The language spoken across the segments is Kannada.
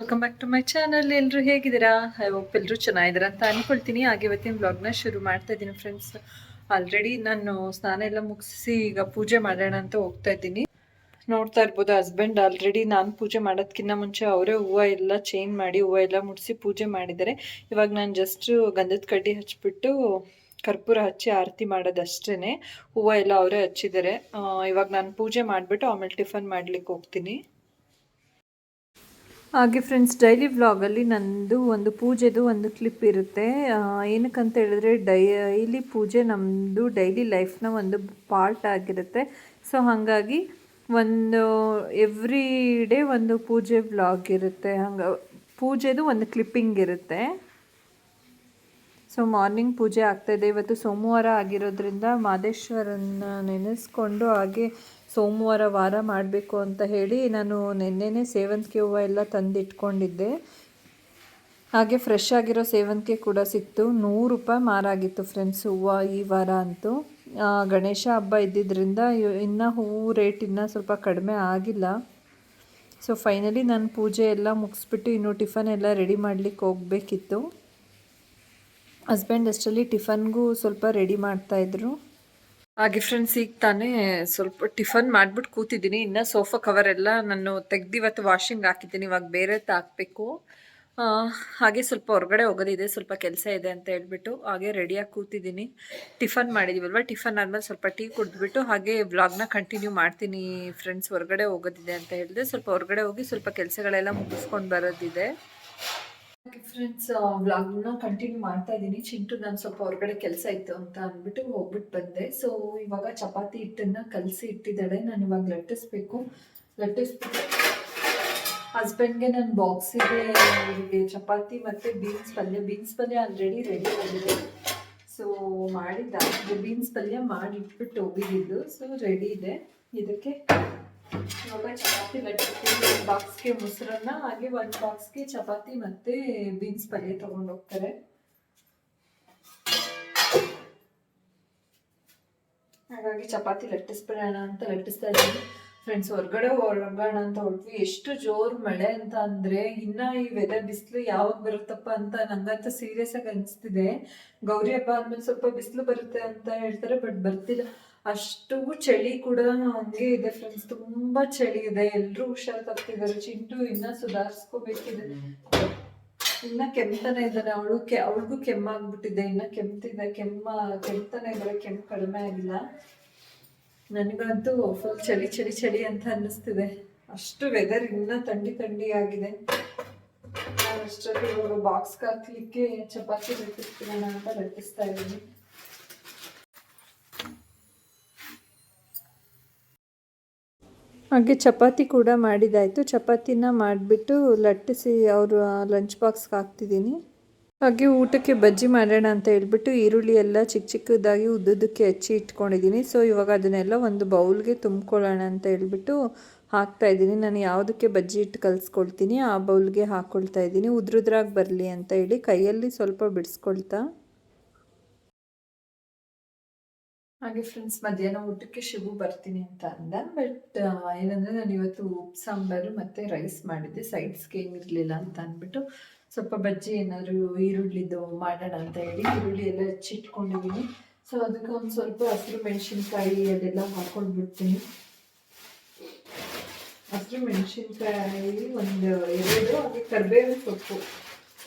Welcome back to my channel ಎಲ್ಲರೂ ಹೇಗಿದ್ದೀರಾ? ಐ ಹೋಪ್ ಎಲ್ಲರೂ ಚೆನ್ನಾಗಿದ್ದೀರಾ ಅಂತ ಅನ್ಕೊಳ್ತೀನಿ. ಹಾಗೆ ಇವತ್ತಿನ ಬ್ಲಾಗ್ನ ಶುರು ಮಾಡ್ತಾ ಇದ್ದೀನಿ ಫ್ರೆಂಡ್ಸ್ ಆಲ್ರೆಡಿ ನಾನು ಸ್ನಾನ ಎಲ್ಲ ಮುಗಿಸಿ ಈಗ ಪೂಜೆ ಮಾಡೋಣ ಅಂತ ಹೋಗ್ತಾ ಇದ್ದೀನಿ. ನೋಡ್ತಾ ಇರ್ಬೋದು ಹಸ್ಬೆಂಡ್ ಆಲ್ರೆಡಿ ನಾನು ಪೂಜೆ ಮಾಡೋದಕ್ಕಿಂತ ಮುಂಚೆ ಅವರೇ ಹೂವು ಎಲ್ಲ ಚೇಂಜ್ ಮಾಡಿ ಹೂವು ಎಲ್ಲ ಮುಡಿಸಿ ಪೂಜೆ ಮಾಡಿದ್ದಾರೆ. ಇವಾಗ ನಾನು ಜಸ್ಟ್ ಗಂಧದ ಕಡ್ಡಿ ಹಚ್ಚಿಬಿಟ್ಟು ಕರ್ಪೂರ ಹಚ್ಚಿ ಆರತಿ ಮಾಡೋದಷ್ಟೇ ಹೂವು ಎಲ್ಲ ಅವರೇ ಹಚ್ಚಿದ್ದಾರೆ. ಇವಾಗ ನಾನು ಪೂಜೆ ಮಾಡಿಬಿಟ್ಟು ಆಮೇಲೆ ಟಿಫನ್ ಮಾಡ್ಲಿಕ್ಕೆ ಹೋಗ್ತೀನಿ. ಹಾಗೆ ಫ್ರೆಂಡ್ಸ್ ಡೈಲಿ ವ್ಲಾಗಲ್ಲಿ ನಂದು ಒಂದು ಪೂಜೆದು ಒಂದು ಕ್ಲಿಪ್ ಇರುತ್ತೆ. ಏನಕ್ಕಂತ ಹೇಳಿದ್ರೆ ಡೈಲಿ ಪೂಜೆ ನಮ್ಮದು ಡೈಲಿ ಲೈಫ್ನ ಒಂದು ಪಾರ್ಟ್ ಆಗಿರುತ್ತೆ. ಸೊ ಹಾಗಾಗಿ ಒಂದು ಎವ್ರಿ ಡೇ ಒಂದು ಪೂಜೆ ವ್ಲಾಗ್ ಇರುತ್ತೆ. ಹಂಗೆ, ಪೂಜೆದು ಒಂದು ಕ್ಲಿಪ್ಪಿಂಗ್ ಇರುತ್ತೆ. ಸೊ ಮಾರ್ನಿಂಗ್ ಪೂಜೆ ಆಗ್ತಾಯಿದೆ ಇವತ್ತು ಸೋಮವಾರ ಆಗಿರೋದ್ರಿಂದ ಮಾದೇಶ್ವರನ ನೆನೆಸ್ಕೊಂಡು ಹಾಗೆ ಸೋಮವಾರ ವಾರ ಮಾಡಬೇಕು ಅಂತ ಹೇಳಿ ನಾನು ನಿನ್ನೆನೇ ಸೇವಂತಿಗೆ ಹೂವು ಎಲ್ಲ ತಂದಿಟ್ಕೊಂಡಿದ್ದೆ. ಹಾಗೆ ಫ್ರೆಶ್ ಆಗಿರೋ ಸೇವಂತಿಗೆ ಕೂಡ ಸಿಕ್ತು. ನೂರು ರೂಪಾಯಿ ಮಾರಾಗಿತ್ತು ಫ್ರೆಂಡ್ಸ್ ಹೂವು ಈ ವಾರ ಅಂತೂ. ಗಣೇಶ ಹಬ್ಬ ಇದ್ದಿದ್ದರಿಂದ ಇನ್ನೂ ಹೂವು ರೇಟ್ ಇನ್ನೂ ಸ್ವಲ್ಪ ಕಡಿಮೆ ಆಗಿಲ್ಲ. ಸೊ ಫೈನಲಿ ನಾನು ಪೂಜೆ ಎಲ್ಲ ಮುಗಿಸ್ಬಿಟ್ಟು ಇನ್ನು ಟಿಫನ್ ಎಲ್ಲ ರೆಡಿ ಮಾಡಲಿಕ್ಕೆ ಹೋಗಬೇಕಿತ್ತು. ಹಸ್ಬೆಂಡ್ ಅಷ್ಟರಲ್ಲಿ ಟಿಫನ್ಗೂ ಸ್ವಲ್ಪ ರೆಡಿ ಮಾಡ್ತಾಯಿದ್ರು ಹಾಗೆ ಫ್ರೆಂಡ್ಸ್ ಈಗ ತಾನೇ ಸ್ವಲ್ಪ ಟಿಫನ್ ಮಾಡಿಬಿಟ್ಟು ಕೂತಿದ್ದೀನಿ. ಇನ್ನು ಸೋಫಾ ಕವರ್ ಎಲ್ಲ ನಾನು ತೆಗ್ದು ವಾಷಿಂಗ್ ಹಾಕಿದ್ದೀನಿ. ಇವಾಗ ಬೇರೆ ಹಾಕಬೇಕು. ಹಾಗೆ ಸ್ವಲ್ಪ ಹೊರಗಡೆ ಹೋಗೋದಿದೆ. ಸ್ವಲ್ಪ ಕೆಲಸ ಇದೆ ಅಂತ ಹೇಳ್ಬಿಟ್ಟು ಹಾಗೆ ರೆಡಿಯಾಗಿ ಕೂತಿದ್ದೀನಿ. ಟಿಫನ್ ಮಾಡಿದ್ದೀವಲ್ವ ಟಿಫನ್ ಆದಮೇಲೆ ಸ್ವಲ್ಪ ಟೀ ಕುಡಿದ್ಬಿಟ್ಟು ಹಾಗೆ ವ್ಲಾಗ್ನ ಕಂಟಿನ್ಯೂ ಮಾಡ್ತೀನಿ ಫ್ರೆಂಡ್ಸ್ ಹೊರಗಡೆ ಹೋಗೋದಿದೆ ಅಂತ ಹೇಳಿದೆ. ಸ್ವಲ್ಪ ಹೊರಗಡೆ ಹೋಗಿ ಸ್ವಲ್ಪ ಕೆಲಸಗಳೆಲ್ಲ ಮುಗಿಸ್ಕೊಂಡು ಬರೋದಿದೆ. ಫ್ರೆಂಡ್ಸ್ ವ್ಲಾಗ್ನ ಕಂಟಿನ್ಯೂ ಮಾಡ್ತಾ ಇದ್ದೀನಿ. ಚಿಂಟು ನಾನು ಸ್ವಲ್ಪ ಹೊರಗಡೆ ಕೆಲಸ ಇತ್ತು ಅಂತ ಅಂದ್ಬಿಟ್ಟು ಹೋಗ್ಬಿಟ್ಟು ಬಂದೆ. ಸೊ ಇವಾಗ ಚಪಾತಿ ಹಿಟ್ಟನ್ನ ಕಲಸಿ ಇಟ್ಟಿದ್ದಾಳೆ. ನಾನು ಇವಾಗ ಲಟ್ಟಿಸ್ಬೇಕು. ಲಟ್ಟಿಸ್ಬಿಟ್ಟು ಹಸ್ಬೆಂಡ್ಗೆ ನನ್ನ ಬಾಕ್ಸಿಗೆ ಇವರಿಗೆ ಚಪಾತಿ ಮತ್ತು ಬೀನ್ಸ್ ಪಲ್ಯ. ಬೀನ್ಸ್ ಪಲ್ಯ ಆಲ್ರೆಡಿ ರೆಡಿ ಆಗಿದೆ. ಸೊ ಮಾಡಿದ್ದ ಬೀನ್ಸ್ ಪಲ್ಯ ಮಾಡಿಟ್ಬಿಟ್ಟು ಹೋಗಿದ್ದು. ಸೊ ರೆಡಿ ಇದೆ. ಇದಕ್ಕೆ ಇವಾಗ ಚಪಾತಿ ಲಟ್ಟಿಸ್ತೀನಿ ಒಂದು ಬಾಕ್ಸ್ಗೆ ಮೊಸರನ್ನ, ಹಾಗೆ ಒಂದು ಬಾಕ್ಸ್ಗೆ ಚಪಾತಿ ಮತ್ತೆ ಬೀನ್ಸ್ ಪಲ್ಯ ತಗೊಂಡು ಹೋಗ್ತಾರೆ. ಹಾಗಾಗಿ ಚಪಾತಿ ಲಟ್ಟಿಸ್ಬಿಡೋಣ ಅಂತ ಲಟ್ಟಿಸ್ತಾ ಇದ್ದೀನಿ. ಫ್ರೆಂಡ್ಸ್ ಹೊರಗಡೆ ಹೊರಗೋಣ ಅಂತ ಹೊರಟ್ವಿ. ಎಷ್ಟು ಜೋರು ಮಳೆ ಅಂತ ಅಂದ್ರೆ, ಇನ್ನ ಈ ವೆದರ್ ಬಿಸಿಲು ಯಾವಾಗ ಬರುತ್ತಪ್ಪ ಅಂತ ನಂಗಂತ ಸೀರಿಯಸ್ ಆಗಿ ಅನಿಸ್ತಿದೆ. ಗೌರಿ ಹಬ್ಬ ಆದ್ಮೇಲೆ ಸ್ವಲ್ಪ ಬಿಸಿಲು ಬರುತ್ತೆ ಅಂತ ಹೇಳ್ತಾರೆ ಬಟ್ ಬರ್ತಿಲ್ಲ. ಅಷ್ಟು ಚಳಿ ಕೂಡ ಹಂಗೆ ಇದೆ ಫ್ರೆಂಡ್ಸ್ ತುಂಬಾ ಚಳಿ ಇದೆ. ಎಲ್ಲರೂ ಹುಷಾರ್ ತಪ್ಪಿದ್ದಾರೆ ಚಿಂಟು ಇನ್ನ ಸುಧಾರಿಸ್ಕೋಬೇಕಿದೆ. ಇನ್ನ ಕೆಮ್ತಾನೆ ಇದ್ದಾನೆ. ಅವಳು ಕೆ, ಅವಳಿಗೂ ಕೆಮ್ಮಾಗ್ಬಿಟ್ಟಿದೆ. ಇನ್ನ ಕೆಮ್ತಿದೆ. ಕೆಮ್ಮ, ಕೆಮ್ತಾನೆ ಇದ್ದಾರೆ ಕೆಮ್ಮು ಕಡಿಮೆ ಆಗಿಲ್ಲ. ನನಗಂತೂ ಫುಲ್ ಚಳಿ ಚಳಿ ಚಳಿ ಅಂತ ಅನ್ನಿಸ್ತಿದೆ. ಅಷ್ಟು ವೆದರ್ ಇನ್ನ ಥಂಡಿ ಥಂಡಿ ಆಗಿದೆ. ನಾನು ಅಷ್ಟರಲ್ಲಿ ಇವಾಗ ಬಾಕ್ಸ್ಗೆ ಹಾಕ್ಲಿಕ್ಕೆ ಚಪಾತಿ ಲಟ್ಟಿಸ್ತೀನಲ್ಲ ಅಂತ ಲಟ್ಟಿಸ್ತಾ ಇದ್ದೀನಿ. ಹಾಗೆ ಚಪಾತಿ ಕೂಡ ಮಾಡಿದಾಯಿತು. ಚಪಾತಿನ ಮಾಡಿಬಿಟ್ಟು ಲಟ್ಟಿಸಿ ಅವರು ಲಂಚ್ ಬಾಕ್ಸ್ಗೆ ಹಾಕ್ತಿದ್ದೀನಿ. ಹಾಗೆ ಊಟಕ್ಕೆ ಬಜ್ಜಿ ಮಾಡೋಣ ಅಂತ ಹೇಳ್ಬಿಟ್ಟು ಈರುಳ್ಳಿ ಎಲ್ಲ ಚಿಕ್ಕ ಚಿಕ್ಕದಾಗಿ ಉದ್ದುದಕ್ಕೆ ಹೆಚ್ಚಿ ಇಟ್ಕೊಂಡಿದ್ದೀನಿ. ಸೊ ಇವಾಗ ಅದನ್ನೆಲ್ಲ ಒಂದು ಬೌಲ್ಗೆ ತುಂಬ್ಕೊಳ್ಳೋಣ ಅಂತ ಹೇಳ್ಬಿಟ್ಟು ಹಾಕ್ತಾ ಇದ್ದೀನಿ. ನಾನು ಯಾವುದಕ್ಕೆ ಬಜ್ಜಿ ಇಟ್ಟು ಕಲಿಸ್ಕೊಳ್ತೀನಿ ಆ ಬೌಲ್ಗೆ ಹಾಕ್ಕೊಳ್ತಾ ಇದ್ದೀನಿ. ಉದ್ರುದ್ರಾಗಿ ಬರಲಿ ಅಂತ ಹೇಳಿ ಕೈಯಲ್ಲಿ ಸ್ವಲ್ಪ ಬಿಡಿಸ್ಕೊಳ್ತಾ. ಹಾಗೆ ಫ್ರೆಂಡ್ಸ್ ಮಧ್ಯಾಹ್ನ ಊಟಕ್ಕೆ ಶಿವು ಬರ್ತೀನಿ ಅಂತ ಅಂದ. ಬಟ್ ಏನಂದರೆ ನಾನು ಇವತ್ತು ಉಪ್ಪು, ಸಾಂಬಾರು ಮತ್ತು ರೈಸ್ ಮಾಡಿದ್ದೆ. ಸೈಡ್ಸ್ಗೆ ಏನಿರಲಿಲ್ಲ ಅಂತ ಅಂದ್ಬಿಟ್ಟು ಸ್ವಲ್ಪ ಬಜ್ಜಿ ಏನಾದರೂ ಈರುಳ್ಳಿದು ಮಾಡೋಣ ಅಂತ ಹೇಳಿ ಈರುಳ್ಳಿ ಎಲ್ಲ ಹೆಚ್ಚಿಟ್ಕೊಂಡಿದ್ದೀನಿ ಸೊ ಅದಕ್ಕೆ ಒಂದು ಸ್ವಲ್ಪ ಹಸಿರು ಮೆಣಸಿನ್ಕಾಯಿ ಅದೆಲ್ಲ ಹಾಕ್ಕೊಂಡ್ಬಿಡ್ತೀನಿ ಹಸಿರು ಮೆಣಸಿನ್ಕಾಯಿ ಒಂದು ಎರಡು, ಹಾಗೆ ಕರಿಬೇವಿನ ಸೊಪ್ಪು.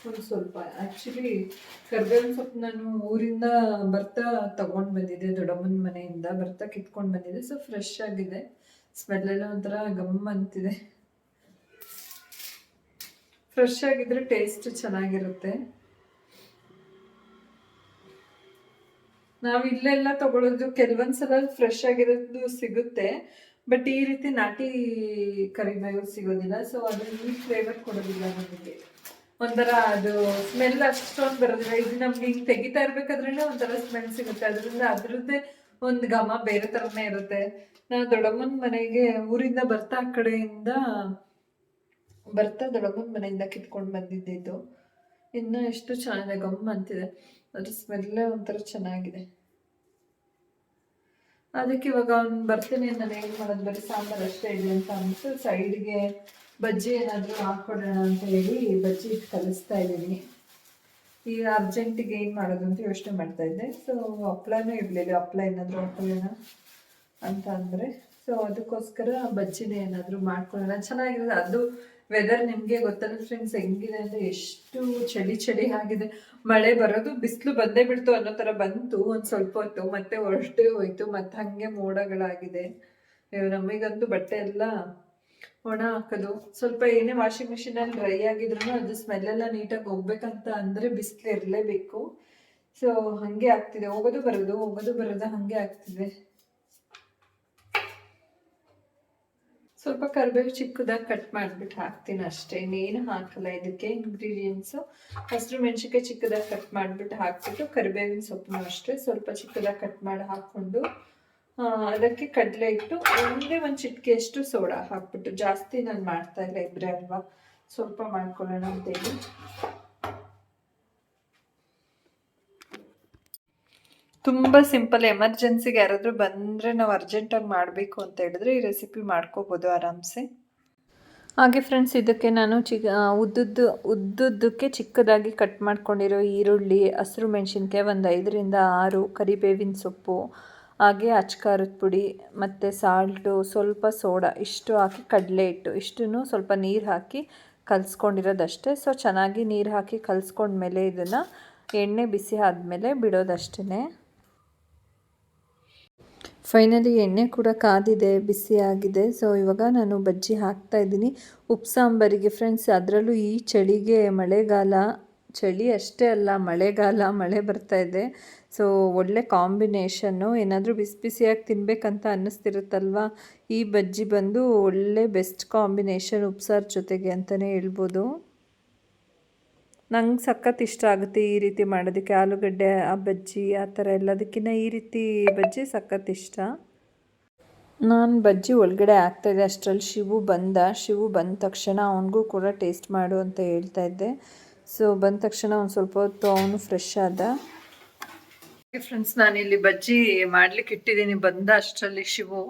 ಒಂದು ಸ್ವಲ್ಪ. ಆ್ಯಕ್ಚುಲಿ ಕರ್ಬೇವಿನ ಸೊಪ್ಪು ನಾನು ಊರಿಂದ ಬರ್ತಾ ತಗೊಂಡು ಬಂದಿದ್ದೆ, ದೊಡ್ಡಮ್ಮನ ಮನೆಯಿಂದ ಬರ್ತಾ ಕಿತ್ಕೊಂಡು ಬಂದಿದ್ದೆ. ಸೊ ಫ್ರೆಶ್ ಆಗಿದೆ. ಸ್ಮೆಲ್ ಎಲ್ಲ ಒಂಥರ ಗಮ್ ಅಂತಿದೆ. ಫ್ರೆಶ್ ಆಗಿದ್ರೆ ಟೇಸ್ಟ್ ಚೆನ್ನಾಗಿರುತ್ತೆ. ನಾವು ಇಲ್ಲೆಲ್ಲ ತಗೊಳ್ಳೋದು ಕೆಲವೊಂದ್ಸಲ ಫ್ರೆಶ್ ಆಗಿರೋದು ಸಿಗುತ್ತೆ. ಬಟ್ ಈ ರೀತಿ ನಾಟಿ ಕರಿಬೇವು ಸಿಗೋದಿಲ್ಲ. ಸೊ ಅದು ಫ್ಲೇವರ್ ಕೊಡೋದಿಲ್ಲ ನಮಗೆ. ಒಂಥರ ಅದು ಸ್ಮೆಲ್ ಅಷ್ಟೊಂದು ಬರೋದಿಲ್ಲ. ಇದು ನಮ್ಗೆ ಹಿಂಗೆ ತೆಗಿತಾ ಇರ್ಬೇಕಾದ್ರೆ ಒಂಥರ ಸ್ಮೆಲ್ ಸಿಗುತ್ತೆ. ಅದರಿಂದ ಅದ್ರದ್ದೇ ಒಂದು ಘಮ ಬೇರೆ ಥರನೇ ಇರುತ್ತೆ. ನಾನು ದೊಡ್ಡಮ್ಮನ ಮನೆಗೆ, ಊರಿಂದ ಬರ್ತಾ ಆ ಕಡೆಯಿಂದ ಬರ್ತಾ ದೊಡ್ಡಮ್ಮನ ಮನೆಯಿಂದ ಕಿತ್ಕೊಂಡು ಬಂದಿದ್ದಿದ್ದು ಇನ್ನು ಎಷ್ಟು ಚೆನ್ನಾಗಿದೆ ಗಮ್ ಅಂತಿದೆ. ಅದ್ರ ಸ್ಮೆಲ್ಲೇ ಒಂಥರ ಚೆನ್ನಾಗಿದೆ. ಅದಕ್ಕೆ ಇವಾಗ ಅವ್ನು ಬರ್ತೀನಿ, ನಾನು ಏನು ಮಾಡೋದು ಬರೀ ಸಾಂಬಾರು ಅಷ್ಟೇ ಇದೆ ಅಂತ ಅನ್ಸು. ಸೈಡ್ಗೆ ಬಜ್ಜಿ ಏನಾದರೂ ಹಾಕ್ಕೊಡೋಣ ಅಂತ ಹೇಳಿ ಬಜ್ಜಿ ಕಲಿಸ್ತಾ ಇದ್ದೀನಿ. ಈಗ ಅರ್ಜೆಂಟಿಗೆ ಏನು ಮಾಡೋದು ಅಂತ ಯೋಚನೆ ಮಾಡ್ತಾ ಇದ್ದೆ. ಸೊ ಹಪ್ಳನೂ ಇರಲಿಲ್ಲ. ಹಪ್ಳ ಏನಾದರೂ ಹಾಕೊಳ್ಳೋಣ ಅಂತ ಅಂದರೆ ಸೊ ಅದಕ್ಕೋಸ್ಕರ ಬಜ್ಜಿನ ಏನಾದರೂ ಮಾಡ್ಕೊಳ್ಳೋಣ. ಚೆನ್ನಾಗಿರೋದು ಅದು ವೆದರ್ ನಿಮಗೆ ಗೊತ್ತಲ್ಲ ಫ್ರೆಂಡ್ಸ್ ಹೆಂಗಿದೆ ಅಂದರೆ ಎಷ್ಟು ಚಳಿ ಚಳಿ ಆಗಿದೆ. ಮಳೆ ಬರೋದು ಬಿಸಿಲು ಬಂದೇ ಬಿಡ್ತು ಅನ್ನೋ ಥರ ಬಂತು. ಒಂದು ಸ್ವಲ್ಪ ಹೊತ್ತು, ಮತ್ತೆ ಹೊರಟೇ ಹೋಯ್ತು. ಮತ್ತೆ ಹಾಗೆ ಮೋಡಗಳಾಗಿದೆ. ನಮಗಂತೂ ಬಟ್ಟೆ ಎಲ್ಲ ಒಣ ಹಾಕೋದು. ಸ್ವಲ್ಪ ಏನೇ ವಾಷಿಂಗ್ ಮಿಷಿನಲ್ಲಿ ಡ್ರೈ ಆಗಿದ್ರು ಅದು ಸ್ಮೆಲ್ ಎಲ್ಲ ನೀಟಾಗಿ ಹೋಗ್ಬೇಕಂತ ಅಂದರೆ ಬಿಸಿಲು ಇರಲೇಬೇಕು. ಸೊ ಹಾಗೆ ಆಗ್ತಿದೆ. ಹೋಗೋದು ಬರೋದು ಹೋಗೋದು ಬರೋದು ಹಾಗೆ ಆಗ್ತಿದೆ. ಸ್ವಲ್ಪ ಕರಿಬೇವು ಚಿಕ್ಕದಾಗಿ ಕಟ್ ಮಾಡಿಬಿಟ್ಟು ಹಾಕ್ತೀನಿ ಅಷ್ಟೇ. ಇನ್ನೇನು ಹಾಕಲ್ಲ ಇದಕ್ಕೆ ಇಂಗ್ರೀಡಿಯೆಂಟ್ಸು ಹಸಿರು ಮೆಣಸಿನ್ಕಾಯಿ ಚಿಕ್ಕದಾಗಿ ಕಟ್ ಮಾಡಿಬಿಟ್ಟು ಹಾಕ್ಬಿಟ್ಟು ಕರಿಬೇವಿನ ಸೊಪ್ಪನ್ನು ಅಷ್ಟೇ ಸ್ವಲ್ಪ ಚಿಕ್ಕದಾಗಿ ಕಟ್ ಮಾಡಿ ಹಾಕ್ಕೊಂಡು ಅದಕ್ಕೆ ಕಡಲೆ ಇಟ್ಟು ಒಂದೇ ಒಂದು ಚಿಟಿಕೆಯಷ್ಟು ಸೋಡಾ ಹಾಕ್ಬಿಟ್ಟು, ಜಾಸ್ತಿ ನಾನು ಮಾಡ್ತಾ ಇಲ್ಲ ಇಬ್ಬರೇ ಅಲ್ವಾ? ಸ್ವಲ್ಪ ಮಾಡ್ಕೊಳ್ಳೋಣ ಅಂತೇಳಿ. ತುಂಬ ಸಿಂಪಲ್, ಎಮರ್ಜೆನ್ಸಿಗೆ ಯಾರಾದರೂ ಬಂದರೆ ನಾವು ಅರ್ಜೆಂಟಾಗಿ ಮಾಡಬೇಕು ಅಂತ ಹೇಳಿದ್ರೆ ಈ ರೆಸಿಪಿ ಮಾಡ್ಕೋಬೋದು ಆರಾಮ್ಸೆ. ಹಾಗೆ ಫ್ರೆಂಡ್ಸ್ ಇದಕ್ಕೆ ನಾನು ಚಿ ಉದ್ದದ್ದು, ಉದ್ದುದ್ದಕ್ಕೆ ಚಿಕ್ಕದಾಗಿ ಕಟ್ ಮಾಡ್ಕೊಂಡಿರೋ ಈರುಳ್ಳಿ, ಹಸಿರು ಮೆಣಸಿನ್ಕಾಯಿ ಒಂದು ಐದರಿಂದ ಆರು, ಕರಿಬೇವಿನ ಸೊಪ್ಪು ಹಾಗೆ ಅಚ್ಕಾರದ ಪುಡಿ, ಮತ್ತು ಸಾಲ್ಟು ಸ್ವಲ್ಪ ಸೋಡಾ, ಇಷ್ಟು ಹಾಕಿ ಕಡಲೆ ಹಿಟ್ಟು, ಇಷ್ಟನ್ನು ಸ್ವಲ್ಪ ನೀರು ಹಾಕಿ ಕಲಿಸ್ಕೊಂಡಿರೋದಷ್ಟೇ. ಸೊ ಚೆನ್ನಾಗಿ ನೀರು ಹಾಕಿ ಕಲಿಸ್ಕೊಂಡ್ಮೇಲೆ ಇದನ್ನು ಎಣ್ಣೆ ಬಿಸಿ ಆದಮೇಲೆ ಬಿಡೋದಷ್ಟೇ ಫೈನಲಿ ಎಣ್ಣೆ ಕೂಡ ಕಾದಿದೆ ಬಿಸಿಯಾಗಿದೆ ಸೊ ಇವಾಗ ನಾನು ಬಜ್ಜಿ ಹಾಕ್ತಾ ಇದ್ದೀನಿ. ಉಪ್ಪು ಸಾಂಬಾರಿಗೆ ಫ್ರೆಂಡ್ಸ್ ಅದರಲ್ಲೂ ಈ ಚಳಿಗೆ ಮಳೆಗಾಲ, ಚಳಿ ಅಷ್ಟೇ ಅಲ್ಲ, ಮಳೆಗಾಲ, ಮಳೆ ಬರ್ತಾ ಇದೆ. ಸೊ ಒಳ್ಳೆ ಕಾಂಬಿನೇಷನ್ನು ಏನಾದರೂ ಬಿಸಿ ಬಿಸಿಯಾಗಿ ತಿನ್ನಬೇಕಂತ ಅನ್ನಿಸ್ತಿರುತ್ತಲ್ವ? ಈ ಬಜ್ಜಿ ಬಂದು ಒಳ್ಳೆ ಬೆಸ್ಟ್ ಕಾಂಬಿನೇಷನ್ ಉಪ್ಸಾರ್ ಜೊತೆಗೆ ಅಂತಲೇ ಹೇಳ್ಬೋದು. ನಂಗೆ ಸಖತ್ ಇಷ್ಟ ಆಗುತ್ತೆ ಈ ರೀತಿ ಮಾಡೋದಕ್ಕೆ. ಆಲೂಗಡ್ಡೆ, ಆ ಬಜ್ಜಿ, ಆ ಥರ ಎಲ್ಲದಕ್ಕಿಂತ ಈ ರೀತಿ ಬಜ್ಜಿ ಸಖತ್ ಇಷ್ಟ. ನಾನು ಬಜ್ಜಿ ಒಳಗಡೆ ಹಾಕ್ತಾಯಿದ್ದೆ ಅಷ್ಟರಲ್ಲಿ ಶಿವು ಬಂದ. ಶಿವು ಬಂದ ತಕ್ಷಣ ಅವನಿಗೂ ಕೂಡ ಟೇಸ್ಟ್ ಮಾಡು ಅಂತ ಹೇಳ್ತಾ ಇದ್ದೆ. ಸೊ ಬಂದ ತಕ್ಷಣ ಒಂದು ಸ್ವಲ್ಪ ಹೊತ್ತು ಅವನು ಫ್ರೆಶ್ ಆದ. ಫ್ರೆಂಡ್ಸ್ ನಾನು ಇಲ್ಲಿ ಬಜ್ಜಿ ಮಾಡ್ಲಿಕ್ಕೆ ಇಟ್ಟಿದ್ದೀನಿ. ಬಂದ ಅಷ್ಟರಲ್ಲಿ ಶಿವು.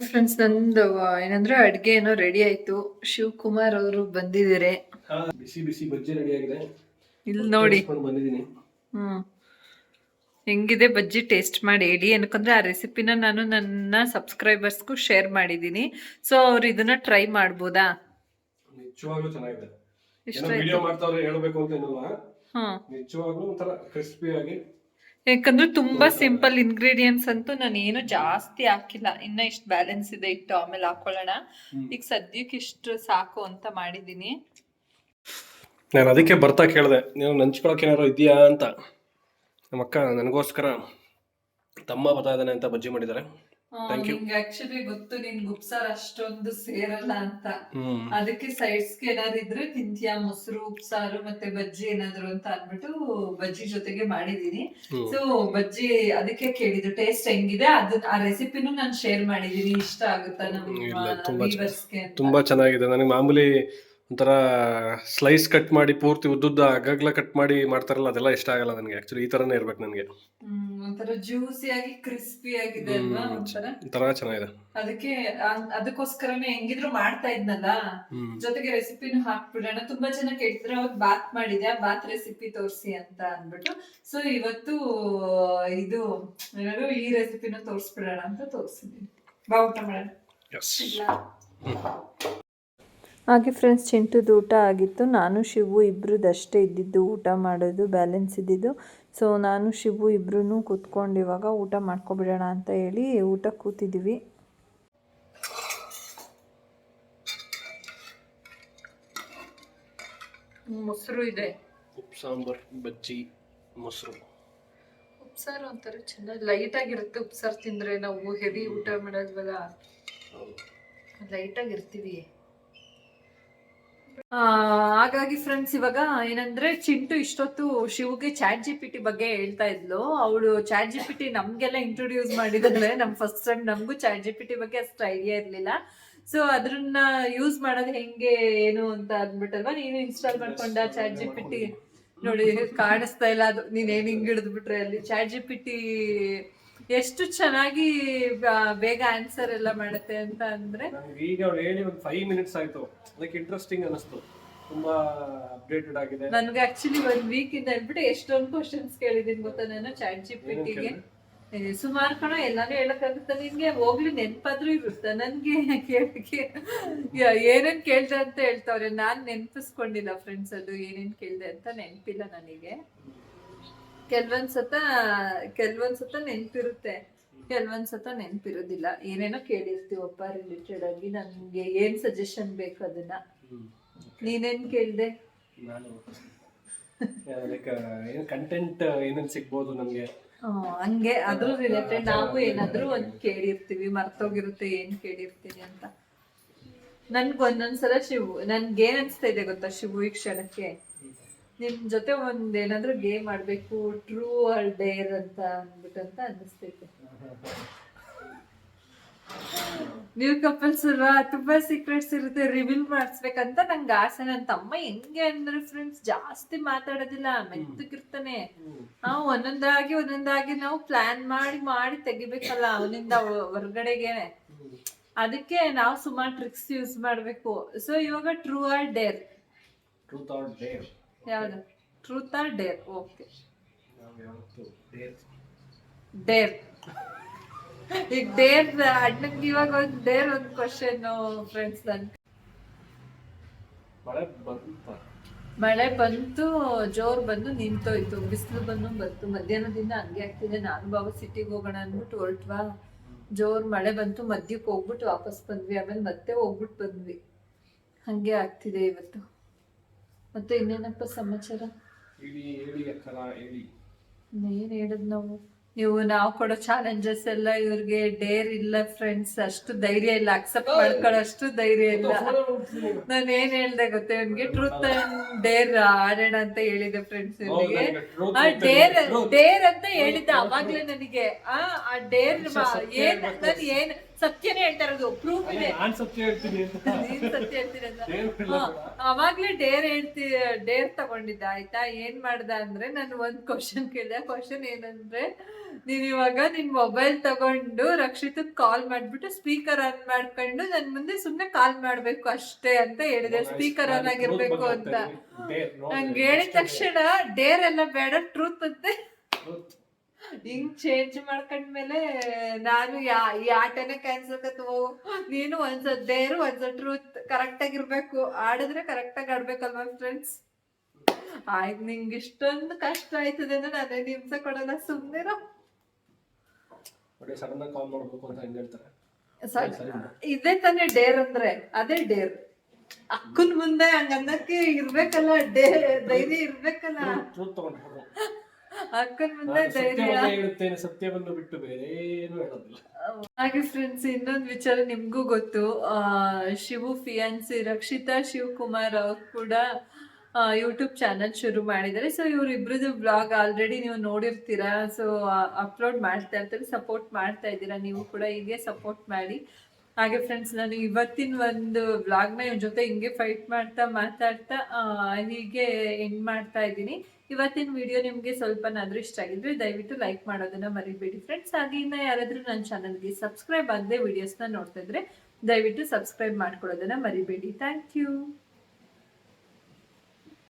ಫ್ರೆಂಡ್ಸ್ ನಂದು ಏನಂದ್ರೆ ಅಡ್ಗೆ ಏನೋ ರೆಡಿ ಆಯ್ತು. ಶಿವಕುಮಾರ್ ಅವರು ಬಂದಿದ್ದೀರಿ. ಬಿಸಿ ಬಿಸಿ ಬಜ್ಜಿ ರೆಡಿ ಆಗಿದೆ. ಇಲ್ಲಿ ನೋಡಿ. ಹ್ಮ್. ಹೆಂಗಿದೆ ಬಜ್ಜಿ ಟೇಸ್ಟ್ ಮಾಡಿ ಹೇಳಿ ಏನಕ್ಕಂದ್ರೆ ಆ ರೆಸಿಪಿನ ನಾನು ನನ್ನ ಸಬ್ಸ್ಕ್ರೈಬರ್ಸ್ಗೂ ಶೇರ್ ಮಾಡಿದ್ದೀನಿ. ಸೊ ಅವ್ರು ಇದನ್ನ ಟ್ರೈ ಮಾಡ್ಬೋದಾ? ನಿಜವಾಗ್ಲೂ ಚೆನ್ನಾಗಿದೆ. ಇಷ್ಟ ವಿಡಿಯೋ ಮಾಡ್ತಾವ್ರೆ ಹೇಳ್ಬೇಕು ಅಂತ ಏನಲ್ಲ ನಿಜವಾಗ್ಲೂ ಒಂಥರ ಕ್ರಿಸ್ಪಿ ಆಗಿ ಯಾಕಂದ್ರೆ ತುಂಬಾ ಸಿಂಪಲ್ ಇಂಗ್ರೀಡಿಯೆಂಟ್ಸ್ ಅಂತೂ ನಾನು ಏನು ಜಾಸ್ತಿ ಹಾಕಿಲ್ಲ. ಇನ್ನ ಇಷ್ಟು ಬ್ಯಾಲೆನ್ಸ್ ಇದೆ ಇಟ್ಟು ಆಮೇಲೆ ಹಾಕೊಳ್ಳೋಣ. ಈಗ ಸದ್ಯಕ್ಕೆ ಇಷ್ಟು ಸಾಕು ಅಂತ ಮಾಡಿದ್ದೀನಿ ನಾನು ಅದಕ್ಕೆ ಬರ್ತಾ ಕೇಳಿದೆ ನೀವು ನಂಚ್ಕೊಳಕ್ಕೆ ಏನಾರು ಇದೆಯಾ ಅಂತ. ನಮ್ಮ ಅಕ್ಕ ನನಗೋಸ್ಕರ ತಮ್ಮ ಬರ್ತಾ ಇದ್ದಾನೆ ಅಂತ ಬಜ್ಜಿ ಮಾಡಿದ್ದಾರೆ. ನಿಂಗೆ ಆಕ್ಚುಲಿ ಗೊತ್ತು ನಿನ್ ಉಪ್ಸಾರ್ ಅಷ್ಟೊಂದು ಸೇರಲ್ಲ ಅಂತ. ಅದಕ್ಕೆ ಸೈಡ್ಸ್ಗೆ ಏನಾದ್ರು ಇದ್ರೆ ತಿಂತೀಯಾ ಮೊಸರು ಉಪ್ಸಾರು ಮತ್ತೆ ಬಜ್ಜಿ ಏನಾದ್ರು ಅಂತ ಅಂದ್ಬಿಟ್ಟು ಬಜ್ಜಿ ಜೊತೆಗೆ ಮಾಡಿದೀನಿ. ಸೊ ಬಜ್ಜಿ ಅದಕ್ಕೆ ಕೇಳಿದ್ರು ಟೇಸ್ಟ್ ಹೆಂಗಿದೆ? ಅದನ್ನ ಆ ರೆಸಿಪಿನೂ ನಾನು ಶೇರ್ ಮಾಡಿದೀನಿ. ಇಷ್ಟ ಆಗುತ್ತಾ ನಮ್ಗೆ ನಮ್ಮ ತುಂಬಾ ಚೆನ್ನಾಗಿದೆ. ನನಗೆ ಮಾಮೂಲಿ ಒಂಥರ ಸ್ಲೈಸ್ ಕಟ್ ಮಾಡಿ ಪೂರ್ತಿ ಉದ್ದುದ್ದ ಅಗಗ್ಲ ಕಟ್ ಮಾಡಿ ಮಾಡ್ತಾರಲ್ಲ ಅದೆಲ್ಲ ಇಷ್ಟ ಆಗಲ್ಲ ನನಗೆ ಆಕ್ಚುಲಿ ಈ ತರನೇ ಇರ್ಬೇಕು ನನಗೆ. ಒಂಥರ ಜ್ಯೂಸಿ ಆಗಿ ಕ್ರಿಸ್ಪಿ ಆಗಿದೆ ಅಲ್ವಾ ಒಂಥರ? ಒಂಥರ ಚೆನ್ನಾಗಿದೆ. ಅದಕ್ಕೆ ಅದಕ್ಕೋಸ್ಕರನೇ ಹೆಂಗಿದ್ರು ಮಾಡ್ತಾ ಇದ್ನಲ್ಲ? ಜೊತೆಗೆ ರೆಸಿಪಿನೂ ಹಾಕ್ಬಿಡೋಣ. ತುಂಬಾ ಜನ ಕೇಳ್ತಾರೆ ಅವತ್ತು ಬಾತ್ ಮಾಡಿದೆ ಆ ಬಾತ್ ರೆಸಿಪಿ ತೋರಿಸಿ ಅಂತ ಅಂದ್ಬಿಟ್ಟು. ಸೊ ಇವತ್ತು ಇದು ಏನಾದ್ರು ಈ ರೆಸಿಪಿನ ತೋರಿಸ್ಬಿಡೋಣ ಅಂತ ತೋರಿಸಿದ್ದೀನಿ ಬಾ ಊಟ ಮಾಡೋಣ. ಹಾಗೆ ಫ್ರೆಂಡ್ಸ್ ಚಿಂಟುದು ಊಟ ಆಗಿತ್ತು. ನಾನು ಶಿವು ಇಬ್ಬರದಷ್ಟೇ ಇದ್ದಿದ್ದು ಊಟ ಮಾಡೋದು ಬ್ಯಾಲೆನ್ಸ್ ಇದ್ದಿದ್ದು. ಸೊ ನಾನು ಶಿವು ಇಬ್ಬರೂ ಕೂತ್ಕೊಂಡು ಇವಾಗ ಊಟ ಮಾಡ್ಕೊಬಿಡೋಣ ಅಂತ ಹೇಳಿ ಊಟ ಕೂತಿದ್ದೀವಿ. ಮೊಸರು ಇದೆ. ಉಪ್ಪು ಸಾಂಬಾರ್ ಬಜ್ಜಿ ಮೊಸರು. ಉಪ್ಸಾರು ಒಂಥರ ಚೆನ್ನಾಗಿ ಲೈಟ್ ಆಗಿರುತ್ತೆ. ಉಪ್ಸಾರು ತಿಂದ್ರೆ ನಾವು ಹೆವಿ ಊಟ ಮಾಡೋದ್ವಲ್ಲ. ಲೈಟ್ ಆಗಿರ್ತೀವಿ. ಹಾಗಾಗಿ ಫ್ರೆಂಡ್ಸ್ ಇವಾಗ ಏನಂದ್ರೆ ಚಿಂಟು ಇಷ್ಟೊತ್ತು ಶಿವ್ಗೆ ಚಾಟ್ ಜಿ ಪಿ ಟಿ ಬಗ್ಗೆ ಹೇಳ್ತಾ ಇದ್ಲು. ಅವಳು ಚಾಟ್ ಜಿ ಪಿ ಟಿ ನಮ್ಗೆಲ್ಲ ಇಂಟ್ರೊಡ್ಯೂಸ್ ಮಾಡಿದ್ರೆ ನಮ್ ಫಸ್ಟ್ ಟೈಮ್ ನಮಗೂ ಚಾಟ್ ಜಿ ಪಿ ಟಿ ಬಗ್ಗೆ ಅಷ್ಟು ಐಡಿಯಾ ಇರ್ಲಿಲ್ಲ. ಸೊ ಅದ್ರನ್ನ ಯೂಸ್ ಮಾಡೋದು ಹೆಂಗೆ ಏನು ಅಂತ ಅಂದ್ಬಿಟ್ಟಲ್ವಾ? ನೀನು ಇನ್ಸ್ಟಾಲ್ ಮಾಡ್ಕೊಂಡ ಚಾಟ್ ಜಿ ಪಿ ಟಿ ನೋಡಿ ಕಾಣಿಸ್ತಾ ಇಲ್ಲ ಅದು. ನೀನ್ ಏನ್ ಹಿಂಗ್ ಹಿಡಿದ್ಬಿಟ್ರೆ ಅಲ್ಲಿ? ಚಾಟ್ ಜಿ ಪಿ ಟಿ ಎಷ್ಟು ಚೆನ್ನಾಗಿ ಬೇಗ ಆನ್ಸರ್ ಎಲ್ಲ ಮಾಡುತ್ತೆ ಅಂತ ಅಂದ್ರೆ? ಈಗ ಅವ್ಳು ಹೇಳಿ ಒಂದು ಫೈವ್ ಮಿನಿಟ್ಸ್ ಆಯ್ತು. ಅದಕ್ಕೆ ಇಂಟ್ರೆಸ್ಟಿಂಗ್ ಅನಿಸ್ತು ತುಂಬಾ ಅಪ್ಡೇಟೆಡ್ ಆಗಿದೆ. ನನ್ಗೆ ಆಕ್ಚುಲಿ ಒಂದ್ ವೀಕ್ ಇಂದ ಹೇಳ್ಬಿಟ್ಟು ಎಷ್ಟೊಂದು ಕ್ವಶನ್ಸ್ ಕೇಳಿದೀನಿ ಗೊತ್ತಾ ನಾನು ಚಾಟ್ ಜಿಪಿಟಿಗೆ ಸುಮಾರು ಕಣ ಎಲ್ಲಾನು ಹೇಳಕ್ಕಾಗುತ್ತೆ ನಿನ್ಗೆ ಹೋಗ್ಲಿ ನೆನ್ಪಾದ್ರೂ ಇರುತ್ತೆ. ನನ್ಗೆ ಕೇಳಕ್ಕೆ ಯ- ಏನೇನ್ ಕೇಳ್ದೆ ಅಂತ ಹೇಳ್ತಾವ್ರೆ. ನಾನ್ ನೆನ್ಪಿಸ್ಕೊಂಡಿಲ್ಲ ಫ್ರೆಂಡ್ಸ್ ಅದು ಏನೇನ್ ಕೇಳ್ದೆ ಅಂತ ನೆನ್ಪಿಲ್ಲ ನನಗೆ. ಕೆಲ್ವೊಂದ್ ಸತ ಕೆಲ್ವೊಂದ್ ಸತ ನೆನ್ಪಿರುತ್ತೆ. ಕೆಲ್ವೊಂದ್ಸತ ನೆನ್ಪಿರೋದಿಲ್ಲ. ಏನೇನೋ ಕೇಳಿರ್ತೀವಪ್ಪ ರಿಲೇಟೆಡ್ ಆಗಿ. ನಮ್ಗೆ ಏನ್ ಸಜೆಷನ್ ಬೇಕು ಅದನ್ನ? ನೀನೇನ್ ಕೇಳ್ದೆ? ನಾನು ಲೈಕ್ ಏನು ಕಂಟೆಂಟ್ ಏನೇನು ಸಿಗ್ಬೋದು ಹ್ಮ್, ಹಂಗೆ ಅದ್ರ ರಿಲೇಟೆಡ್ ನಾವು ಏನಾದ್ರೂ ಒಂದ್ ಕೇಳಿರ್ತೀವಿ ಮರ್ತೋಗಿರುತ್ತೆ ಏನ್ ಕೇಳಿರ್ತೀವಿ ಅಂತ. ನನ್ಗೆ ಒಂದೊಂದ್ಸಲ ಶಿವು ನನ್ಗೆ ಏನ್ ಅನ್ಸ್ತಾ ಇದೆ ಗೊತ್ತಾ ಶಿವು ಈ ಕ್ಷಣಕ್ಕೆ? ನಿಮ್ ಜೊತೆ ಒಂದ್ ಏನಾದ್ರೂ ಗೇಮ್ ಆಡ್ಬೇಕು ಟ್ರೂ ಆರ್ ಡೇರ್ ಅಂತ ಅಂದ್ಬಿಟ್ಟು ಅಂತ ಅನ್ನಿಸ್ತೈತೆ. ನೀವು ಕಪಲ್ಸ್ ಅಲ್ವಾ ತುಂಬಾ ಸೀಕ್ರೆಟ್ಸ್ ಇರುತ್ತೆ ರಿವೀಲ್ ಮಾಡಿಸ್ಬೇಕಂತ ನಂಗೆ ಆಸೆ. ನನ್ನ ತಮ್ಮ ಹೆಂಗೆ ಅಂದ್ರೆ ಫ್ರೆಂಡ್ಸ್ ಜಾಸ್ತಿ ಮಾತಾಡೋದಿಲ್ಲ ಮೆತ್ತಗಿರ್ತಾನೆ. ನಾವು ಒಂದೊಂದಾಗಿ ಒಂದೊಂದಾಗಿ ನಾವು ಪ್ಲಾನ್ ಮಾಡಿ ಮಾಡಿ ತೆಗಿಬೇಕಲ್ಲ ಅವನಿಂದ ಹೊರಗಡೆಗೆ. ಅದಕ್ಕೆ ನಾವು ಸುಮಾರು ಟ್ರಿಕ್ಸ್ ಯೂಸ್ ಮಾಡ್ಬೇಕು. ಸೊ ಇವಾಗ true or dare truth or dare ಯಾವ್ದು? Truth or dare okay dare ಈಗ ಡೇರ್ ಅಣ್ಣಂಗೆ ಇವಾಗ ಒಂದು ಡೇರ್ ಒಂದು ಕ್ವಶನ್ ಫ್ರೆಂಡ್ಸ್ ನನ್. ಮಳೆ ಬಂತ. ಮಳೆ ಬಂತು ಜೋರ್ ಬಂದು ನಿಂತೋಯ್ತು. ಬಿಸಿಲು ಬಂದು ಬಂತು. ಮಧ್ಯಾಹ್ನದಿಂದ ಹಂಗೆ ಆಗ್ತಿದೆ. ನಾನು ಬಾಬು ಸಿಟಿಗೆ ಹೋಗೋಣ ಅಂದ್ಬಿಟ್ಟು ಹೊರಟ್ವಾ. ಜೋರ್ ಮಳೆ ಬಂತು. ಮಧ್ಯಕ್ಕೆ ಹೋಗ್ಬಿಟ್ಟು ವಾಪಸ್ ಬಂದ್ವಿ. ಆಮೇಲೆ ಮತ್ತೆ ಹೋಗ್ಬಿಟ್ಟು ಬಂದ್ವಿ. ಹಂಗೆ ಆಗ್ತಿದೆ ಇವತ್ತು. ಮತ್ತೆ ಇನ್ನೇನಪ್ಪ ಸಮಾಚಾರ? ಹೇಳಿ ಹೇಳದ್ ನಾವು? ನೀವು ನಾವು ಕೊಡೋ ಚಾಲೆಂಜಸ್ ಎಲ್ಲ ಇವ್ರಿಗೆ ಡೇರ್ ಇಲ್ಲ ಫ್ರೆಂಡ್ಸ್ ಅಷ್ಟು ಧೈರ್ಯ ಇಲ್ಲ ಅಕ್ಸೆಪ್ಟ್ ಮಾಡ್ಕೊಳ್ಳೋಷ್ಟು ಧೈರ್ಯ ಇಲ್ಲ. ನಾನು ಏನ್ ಹೇಳ್ದೆ ಗೊತ್ತೇ? ಇವ್ನಿಗೆ ಟ್ರೂತ್ ಅಂಡ್ ಡೇರ್ ಆಡೋಣ ಅಂತ ಹೇಳಿದೆ ಫ್ರೆಂಡ್ಸ್ ಇವ್ರಿಗೆ. ಡೇರ್ ಡೇರ್ ಅಂತ ಹೇಳಿದ್ದೆ ಅವಾಗ್ಲೇ ನನಗೆ. ಆ ಆ ಡೇರ್ ಏನ್ ನಾನು ಏನ್ ಸತ್ಯನೇ ಹೇಳ್ತಾ ಇರೋದು ಪ್ರೂಫ್ ಇದೆ. ನಾನ್ ಸತ್ಯ ಹೇಳ್ತೀನಿ ನೀನ್ ಸತ್ಯ ಹೇಳ್ತೀರ ಅವಾಗ್ಲೇ ಡೇರ್ ಹೇಳ್ತಿ ಡೇರ್ ತಗೊಂಡಿದ್ದ ಆಯ್ತಾ? ಏನ್ ಮಾಡ್ದ ಅಂದ್ರೆ ನಾನು ಒಂದ್ ಕ್ವಶನ್ ಕೇಳಿದೆ. ಕ್ವಶನ್ ಏನಂದ್ರೆ ನೀನ್ ಇವಾಗ ನಿನ್ ಮೊಬೈಲ್ ತಗೊಂಡು ರಕ್ಷಿತಕ್ ಕಾಲ್ ಮಾಡ್ಬಿಟ್ಟು ಸ್ಪೀಕರ್ ಆನ್ ಮಾಡ್ಕೊಂಡು ನನ್ ಮುಂದೆ ಸುಮ್ನೆ ಕಾಲ್ ಮಾಡ್ಬೇಕು ಅಷ್ಟೇ ಅಂತ ಹೇಳಿದೆ. ಸ್ಪೀಕರ್ ಆನ್ ಆಗಿರ್ಬೇಕು ಅಂತ. ನಂಗೆ ಹೇಳಿದ ತಕ್ಷಣ ಡೇರ್ ಎಲ್ಲ ಬೇಡ ಟ್ರೂತ್ ಅಂತೆ ಹಿಂಗ್ ಚೇಂಜ್ ಮಾಡ್ಕೊಂಡ್ಮೇಲೆ ನಾನು ಯಾ ಈ ಆಟನೇ ಕ್ಯಾನ್ಸಲ್ ಕತ್ವು ನೀನು ಒಂದ್ಸತ್ ದೇರು ಒಂದ್ಸ ಟ್ರೂತ್ ಕರೆಕ್ಟ್ ಆಗಿರ್ಬೇಕು. ಆಡಿದ್ರೆ ಕರೆಕ್ಟ್ ಆಗಿ ಆಡ್ಬೇಕಲ್ವಾ ಫ್ರೆಂಡ್ಸ್ ಆಯ್ತ್ ನಿಂಗೆ ಇಷ್ಟೊಂದು ಕಷ್ಟ ಆಯ್ತದೆ ಅಂದ್ರೆ ನಾನೇ ನಿಮ್ಸ ಕೊಡಲ್ಲ ಸುಮ್ನಿರೋ ನೋಡಿ ಸಡನ್ ಕಾಲ್ ಮಾಡ್ಬೇಕು ಅಂತ ಹೇಳ್ತಾರೆ? ಸ- ಇದೇ ತಾನೇ ಡೇರ್ ಅಂದ್ರೆ ಅದೇ ಡೇರ್ ಅಕ್ಕನ್ ಮುಂದೆ ಹಂಗನ್ನಕ್ಕೆ ಇರ್ಬೇಕಲ್ಲ ಡೇ ಧೈರ್ಯ ಇರ್ಬೇಕಲ್ಲ. ಅಕ್ಕನ್ ಮುಂದೆ ಧೈರ್ಯ. ಹೇಳುತ್ತೇನೆ ಸತ್ಯವನ್ನು ಬಿಟ್ಟು ಬೇರೆ ಏನು ಹೇಳೋದಿಲ್ಲ. ಹಾಗೆ ಫ್ರೆಂಡ್ಸ್ ಇನ್ನೊಂದು ವಿಚಾರ ನಿಮ್ಗೂ ಗೊತ್ತು. ಆ, ಶಿವು ಫಿಯಾನ್ಸಿ ರಕ್ಷಿತಾ ಶಿವಕುಮಾರ್ ಅವ್ರು ಕೂಡ ಯೂಟ್ಯೂಬ್ ಚಾನಲ್ ಶುರು ಮಾಡಿದ್ದಾರೆ. ಸೊ ಇವ್ರಿಬ್ರದ್ದು ಬ್ಲಾಗ್ ಆಲ್ರೆಡಿ ನೀವು ನೋಡಿರ್ತೀರಾ. ಸೊ ಅಪ್ಲೋಡ್ ಮಾಡ್ತಾ ಇರ್ತಾರೆ ಸಪೋರ್ಟ್ ಮಾಡ್ತಾ ಇದ್ದೀರಾ. ನೀವು ಕೂಡ ಹೀಗೆ ಸಪೋರ್ಟ್ ಮಾಡಿ. ಹಾಗೆ ಫ್ರೆಂಡ್ಸ್ ನಾನು ಇವತ್ತಿನ ಒಂದು ವ್ಲಾಗ್ನ ಇವ್ರ ಜೊತೆ ಹಿಂಗೆ ಫೈಟ್ ಮಾಡ್ತಾ ಮಾತಾಡ್ತಾ ಹೀಗೆ ಎಂಡ್ ಮಾಡ್ತಾ ಇದ್ದೀನಿ. ಇವತ್ತಿನ ವಿಡಿಯೋ ನಿಮಗೆ ಸ್ವಲ್ಪನಾದರೂ ಇಷ್ಟ ಆಗಿದ್ರೆ ದಯವಿಟ್ಟು ಲೈಕ್ ಮಾಡೋದನ್ನ ಮರಿಬೇಡಿ ಫ್ರೆಂಡ್ಸ್ ಹಾಗೆ ಇನ್ನ ಯಾರಾದರೂ ನನ್ನ ಚಾನಲ್ಗೆ ಸಬ್ಸ್ಕ್ರೈಬ್ ಆಗದೆ ವಿಡಿಯೋಸ್ನ ನೋಡ್ತಾ ಇದ್ರೆ ದಯವಿಟ್ಟು ಸಬ್ಸ್ಕ್ರೈಬ್ ಮಾಡ್ಕೊಳ್ಳೋದನ್ನ ಮರಿಬೇಡಿ. Thank you